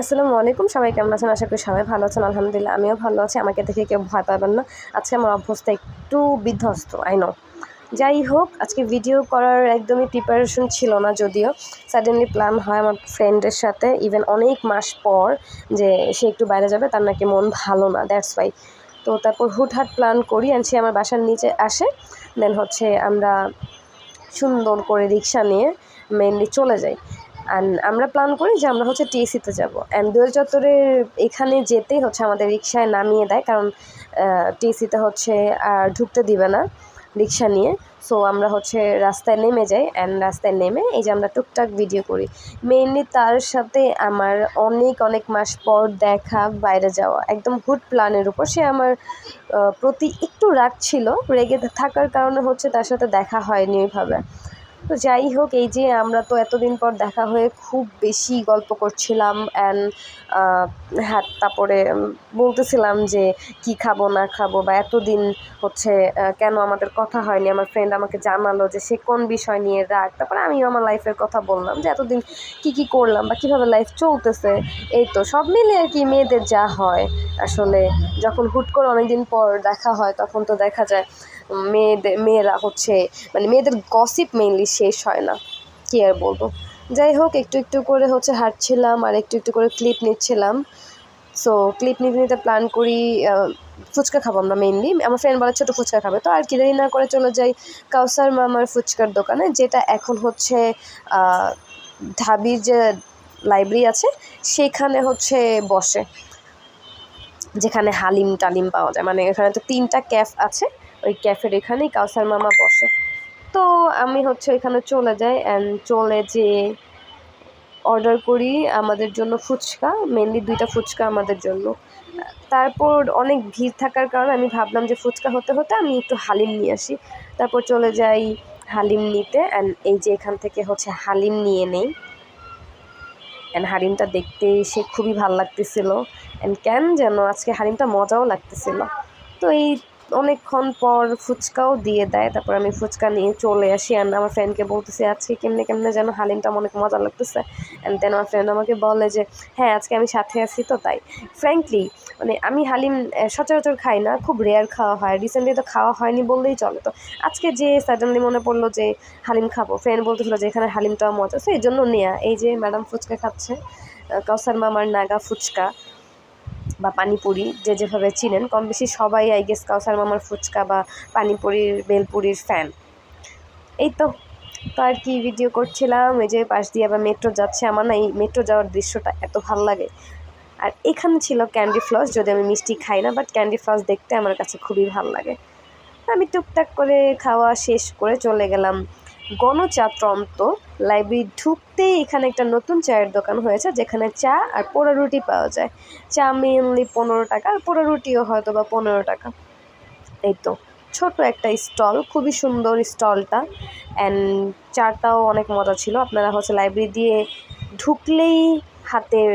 আসসালামু আলাইকুম। সবাই কেমন আছেন? আশা করি সবাই ভালো আছেন। আলহামদুলিল্লাহ, আমিও ভালো আছি। আমাকে দেখে কেউ ভয় পাবেন না। আজকে আমার অভ্যস্ত একটু বিধ্বস্ত আই নো যাই হোক, আজকে ভিডিও করার একদমই প্রিপারেশন ছিল না যদিও। সাডেনলি প্ল্যান হয় আমার ফ্রেন্ডের সাথে ইভেন অনেক মাস পর যে সে একটু বাইরে যাবে, তার নাকি মন ভালো না দ্যাটস ওয়াই তো তারপর হুটহাট প্ল্যান করি অ্যান্ড সে আমার বাসার নিচে আসে। দেন হচ্ছে আমরা সুন্দর করে রিক্সা নিয়ে মেনলি চলে যাই। অ্যান্ড আমরা প্ল্যান করি যে আমরা হচ্ছে টিএসিতে যাব। অ্যান্ড দোয়েল চত্বরের এখানে যেতেই হচ্ছে আমাদের রিক্সায় নামিয়ে দেয়, কারণ টিএসিতে হচ্ছে আর ঢুকতে দিবে না রিক্সা নিয়ে। সো আমরা হচ্ছে রাস্তায় নেমে যাই অ্যান্ড রাস্তায় নেমে এই যে আমরা টুকটাক ভিডিও করি। মেইনলি তার সাথে আমার অনেক অনেক মাস পর দেখা, বাইরে যাওয়া। একদম হুট প্ল্যানের উপর। সে আমার প্রতি একটু রাগ ছিল। রেগে থাকার কারণে হচ্ছে তার সাথে দেখা হয়নি ওইভাবে। তো যাই হোক, এই যে আমরা তো এতদিন পর দেখা হয়ে খুব বেশি গল্প করছিলাম অ্যান্ড হ্যাঁ তারপরে বলতেছিলাম যে কি খাব, না খাব বা এতদিন হচ্ছে কেন আমাদের কথা হয়নি? আমার ফ্রেন্ড আমাকে জানালো যে সে কোন বিষয় নিয়ে রাগ। তারপরে আমিও আমার লাইফের কথা বললাম যে এতদিন কি কি করলাম বা কীভাবে লাইফ চলতেছে, এই তো সব মিলে আর কি মেয়েদের যা হয়। আসলে যখন হুট করে অনেকদিন পর দেখা হয়, তখন তো দেখা যায় মেয়েদের মেয়েরা হচ্ছে মানে মেয়েদের গসিপ মেইনলি শেষ হয় না। কী আর বলব? যাই হোক, একটু একটু করে হচ্ছে হাঁটছিলাম আর একটু একটু করে ক্লিপ নিচ্ছিলাম। সো ক্লিপ নিতে নিতে প্ল্যান করি ফুচকা খাব আমরা মেইনলি আমার ফ্রেন্ড বলে ছোটো ফুচকা খাবে। তো আর কি দেরি না করে চলে যাই কাউসার মামার ফুচকার দোকানে, যেটা এখন হচ্ছে ঢাবির যে লাইব্রেরি আছে, সেখানে হচ্ছে বসে। যেখানে হালিম টালিম পাওয়া যায়। মানে এখানে তো তিনটা ক্যাফ আছে। ওই ক্যাফের এখানেই কাউসার মামা বসে। তো আমি হচ্ছে এখানে চলে যাই অ্যান্ড চলে যে অর্ডার করি আমাদের জন্য ফুচকা মেনলি দুইটা ফুচকা আমাদের জন্য। তারপর অনেক ভিড় থাকার কারণে আমি ভাবলাম যে ফুচকা হতে হতে আমি একটু হালিম নিয়ে আসি। তারপর চলে যাই হালিম নিতে অ্যান্ড এই যে এখান থেকে হচ্ছে হালিম নিয়ে নেই। অ্যান্ড হালিমটা দেখতে সে খুবই ভালো লাগতেছিল। অ্যান্ড কেন যেন আজকে হালিমটা মজাও লাগতেছিল। তো এই অনেকক্ষণ পর ফুচকাও দিয়ে দেয়। তারপর আমি ফুচকা নিয়ে চলে আসি অ্যান্ড আমার ফ্রেন্ডকে বলতেছি, আজকে কেমনে কেমনে যেন হালিমটা অনেক মজা লাগতেছে। অ্যান্ড দেন আমার ফ্রেন্ড আমাকে বলে যে হ্যাঁ আজকে আমি সাথে আছি তো তাই। ফ্র্যাঙ্কলি মানে আমি হালিম সচরাচর খাই না, খুব রেয়ার খাওয়া হয়। রিসেন্টলি তো খাওয়া হয়নি বললেই চলে। তো আজকে যে সাডেনলি মনে পড়ল যে হালিম খাব ফ্রেন্ড বলতেছিল যে এখানে হালিমটাও মজা। সেই জন্য নেয়া। এই যে ম্যাডাম ফুচকা খাচ্ছে কাউসার মামার নাগা ফুচকা। বা পানিপুরি যে যেভাবে চিনেন কম বেশি সবাই আই গেস কাউসার মামার ফুচকা বা পানিপুরির, বেলপুরির ফ্যান এই তো তো আর কি ভিডিও করছিলাম, এই যে পাশ দিয়ে আবার মেট্রো যাচ্ছে, আমার না এই মেট্রো যাওয়ার দৃশ্যটা এত ভালো লাগে। আর এখানে ছিল ক্যান্ডি ফ্লস যদি আমি মিষ্টি খাই না বাট ক্যান্ডি ফ্লস দেখতে আমার কাছে খুবই ভালো লাগে। আমি টুকটাক করে খাওয়া শেষ করে চলে গেলাম। গণচাত্রন্ত লাইব্রেরি ঢুকতেই এখানে একটা নতুন চায়ের দোকান হয়েছে, যেখানে চা আর পোড়া রুটি পাওয়া যায়। চা মেনলি পনেরো টাকা আর পোড়া রুটিও হয়তো বা পনেরো টাকা। এই তো, ছোট একটা স্টল, খুবই সুন্দর স্টলটা। অ্যান্ড চাটাও অনেক মজা ছিল। আপনারা হচ্ছে লাইব্রেরি দিয়ে ঢুকলেই হাতের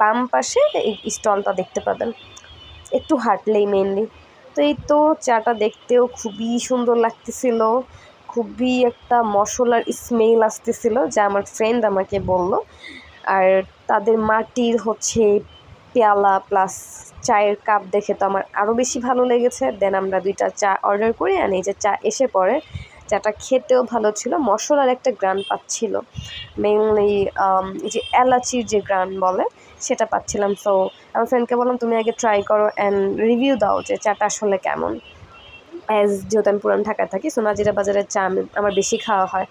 বাম পাশে এই স্টলটা দেখতে পাবেন। একটু হাঁটলেই মেনলি তো এই তো, চাটা দেখতেও খুবই সুন্দর লাগতেছিল। খুবই একটা মশলার স্মেল আসতেছিল, যা আমার ফ্রেন্ড আমাকে বলল। আর তাদের মাটির হচ্ছে পেয়ালা প্লাস চায়ের কাপ দেখে তো আমার আরও বেশি ভালো লেগেছে। দেন আমরা দুইটা চা অর্ডার করি আর এই যে চা এসে পড়ে, চাটা খেতেও ভালো ছিল, মশলার একটা গ্রান পাচ্ছিল। মেনলি এই যে এলাচির যে গ্রান বলে, সেটা পাচ্ছিলাম। সো আমার ফ্রেন্ডকে বললাম, তুমি আগে ট্রাই করো অ্যান্ড রিভিউ দাও যে চাটা আসলে কেমন? অ্যাজ যেহেতু আমি পুরান ঢাকায় থাকি সোনাজিরা বাজারের চা আমার বেশি খাওয়া হয়।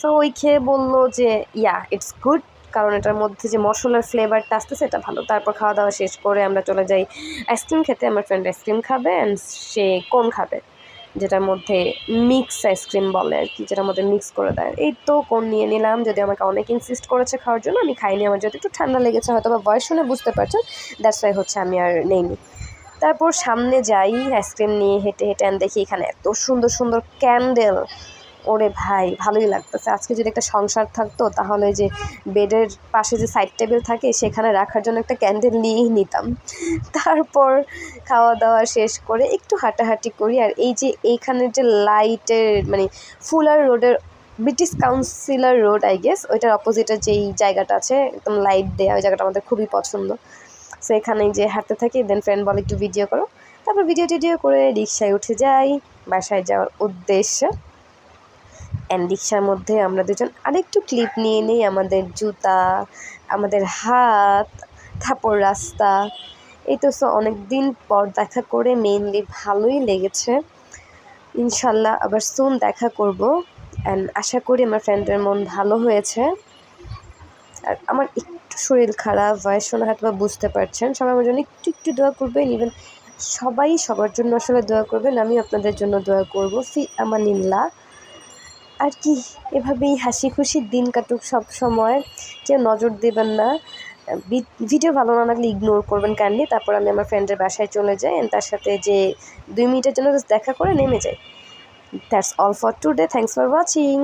সো ওই খেয়ে বলল যে ইয়া ইটস গুড কারণ এটার মধ্যে যে মশলার ফ্লেভারটা আসতেছে সেটা ভালো। তারপর খাওয়া দাওয়া শেষ করে আমরা চলে যাই আইসক্রিম খেতে। আমার ফ্রেন্ড আইসক্রিম খাবে অ্যান্ড সে কোন খাবে, যেটার মধ্যে মিক্স আইসক্রিম বলে আর কি, যেটার মধ্যে মিক্স করে দেয়। এই তো কোন নিয়ে নিলাম। যদি আমাকে অনেক ইনসিস্ট করেছে খাওয়ার জন্য, আমি খাইনি। আমার যদি একটু ঠান্ডা লেগেছে হয়তো বা বয়স শুনে বুঝতে পারছেন। দ্যাটস ওয়াই হচ্ছে আমি আর নেইনি। তারপর সামনে যাই আইসক্রিম নিয়ে হেঁটে হেঁটে আন দেখি এখানে এত সুন্দর সুন্দর ক্যান্ডেল ওরে ভাই, ভালোই লাগতেছে। আজকে যদি একটা সংসার থাকতো, তাহলে যে বেডের পাশে যে সাইড টেবিল থাকে, সেখানে রাখার জন্য একটা ক্যান্ডেল নিয়েই নিতাম। তারপর খাওয়া দাওয়া শেষ করে একটু হাঁটাহাঁটি করি। আর এই যে এইখানের যে লাইটের মানে ফুলার রোডের British councillor road I guess ওইটার অপোজিটে যেই জায়গাটা আছে, একদম লাইট দেওয়া ওই জায়গাটা আমাদের খুবই পছন্দ। সো এখানে যে হাঁটতে থাকি দেন ফ্রেন্ড বলে একটু ভিডিও করো। তারপর ভিডিও টিডিও করে রিক্সায় উঠে যাই। বাসায় যাওয়ার উদ্দেশ্যে। অ্যান্ড রিক্সার মধ্যে আমরা দুজন আরেকটু ক্লিপ নিয়ে নিই। আমাদের জুতা, আমাদের হাত থাপড় রাস্তা। এই তো সো অনেক দিন পর দেখা করে মেইনলি ভালোই লেগেছে। ইনশাল্লাহ আবার সুন দেখা করব। অ্যান্ড আশা করি আমার ফ্রেন্ডের মন ভালো হয়েছে। আর আমার শরীর খারাপ ভয়েস শোনা হয়তো বা বুঝতে পারছেন, সবাই আমার জন্য একটু একটু দোয়া করবেন। ইভেন সবাই সবার জন্য আসলে দোয়া করবেন, আমি আপনাদের জন্য দোয়া করব। ফি আমানিল্লা আর কি, এভাবেই হাসি খুশি দিন কাটুক সব সময়। কেউ নজর দেবেন না। ভিডিও ভালো না লাগলে ইগনোর করবেন কাইন্ডলি তারপর আমি আমার ফ্রেন্ডের বাসায় চলে যাই অ্যান্ড তার সাথে যে দুই মিনিটের জন্য দেখা করে নেমে যাই। That's all for today thanks for watching